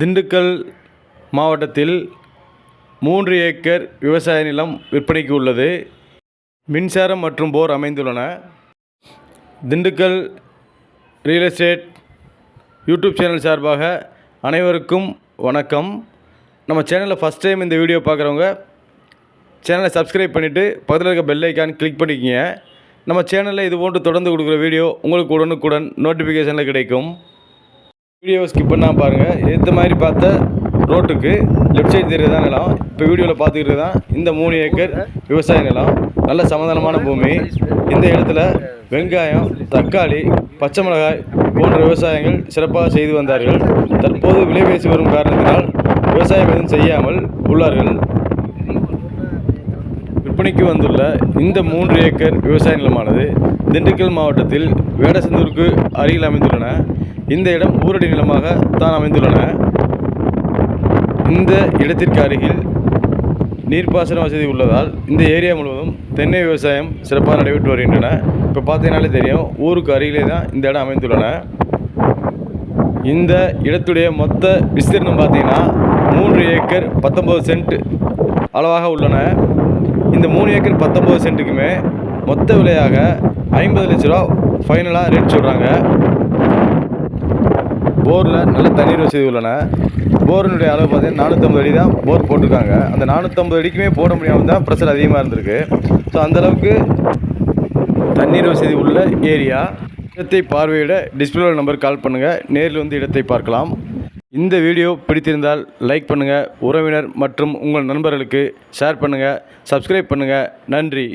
திண்டுக்கல் மாவட்டத்தில் மூன்று ஏக்கர் விவசாய நிலம் விற்பனைக்கு உள்ளது. மின்சாரம் மற்றும் போர் அமைந்துள்ளன. Dindigul real estate YouTube channel சார்பாக அனைவருக்கும் வணக்கம். நம்ம சேனலில் ஃபஸ்ட் டைம் இந்த வீடியோ பார்க்குறவங்க சேனலை சப்ஸ்கிரைப் பண்ணிவிட்டு பக்கத்தில் இருக்க பெல் ஐக்கான் கிளிக் பண்ணிக்கிங்க. நம்ம சேனலில் இது போன்று தொடர்ந்து கொடுக்குற வீடியோ உங்களுக்கு உடனுக்குடன் நோட்டிஃபிகேஷனில் கிடைக்கும். வீடியோவை ஸ்கிப் பண்ணால் பாருங்கள் ஏற்ற மாதிரி பார்த்த ரோட்டுக்கு லெஃப்ட் சைடு தான் நிலம் இப்போ வீடியோவில் பார்த்துக்கிட்டு தான் இந்த மூணு ஏக்கர் விவசாய நிலம். நல்ல சமாதானமான பூமி. இந்த இடத்துல வெங்காயம் தக்காளி பச்சை மிளகாய் போன்ற விவசாயங்கள் சிறப்பாக செய்து வந்தார்கள். தற்போது விலை பேசி வரும் காரணத்தினால் விவசாயம் எதுவும் செய்யாமல் உள்ளார்கள். விற்பனைக்கு வந்துள்ள இந்த மூன்று ஏக்கர் விவசாய நிலமானது திண்டுக்கல் மாவட்டத்தில் வேடசந்தூருக்கு அருகில் அமைந்துள்ளன. இந்த இடம் ஊரடி நிலமாக தான் அமைந்துள்ளன. இந்த இடத்திற்கு அருகில் நீர்ப்பாசன வசதி உள்ளதால் இந்த ஏரியா முழுவதும் தென்னை விவசாயம் சிறப்பாக நடைபெற்று வருகின்றன. இப்போ பார்த்தீங்கனாலே தெரியும் ஊருக்கு அருகிலே தான் இந்த இடம் அமைந்துள்ளன. இந்த இடத்துடைய மொத்த விஸ்தீர்ணம் பார்த்தீங்கன்னா மூன்று ஏக்கர் பத்தொம்பது சென்ட் அளவாக உள்ளன. இந்த மூணு ஏக்கர் பத்தொம்பது சென்ட்டுக்குமே மொத்த விலையாக ஐம்பது லட்ச ரூபா ஃபைனலாக ரேட் சொல்கிறாங்க போரில் நல்ல தண்ணீர் வசதி உள்ளன. போரினுடைய அளவு பார்த்தீங்கன்னா நானூற்றம்பது அடி தான் போர் போட்டிருக்காங்க. அந்த நானூற்றம்பது அடிக்குமே போட முடியாமல் தான் ப்ரெஷர் அதிகமாக இருந்திருக்கு. ஸோ அந்தளவுக்கு தண்ணீர் வசதி உள்ள ஏரியா. இடத்தை பார்வையிட டிஸ்பிளே நம்பர் கால் பண்ணுங்கள் நேரில் வந்து இடத்தை பார்க்கலாம். இந்த வீடியோ பிடித்திருந்தால் லைக் பண்ணுங்கள் உறவினர் மற்றும் உங்கள் நண்பர்களுக்கு ஷேர் பண்ணுங்கள் சப்ஸ்கிரைப் பண்ணுங்கள் நன்றி.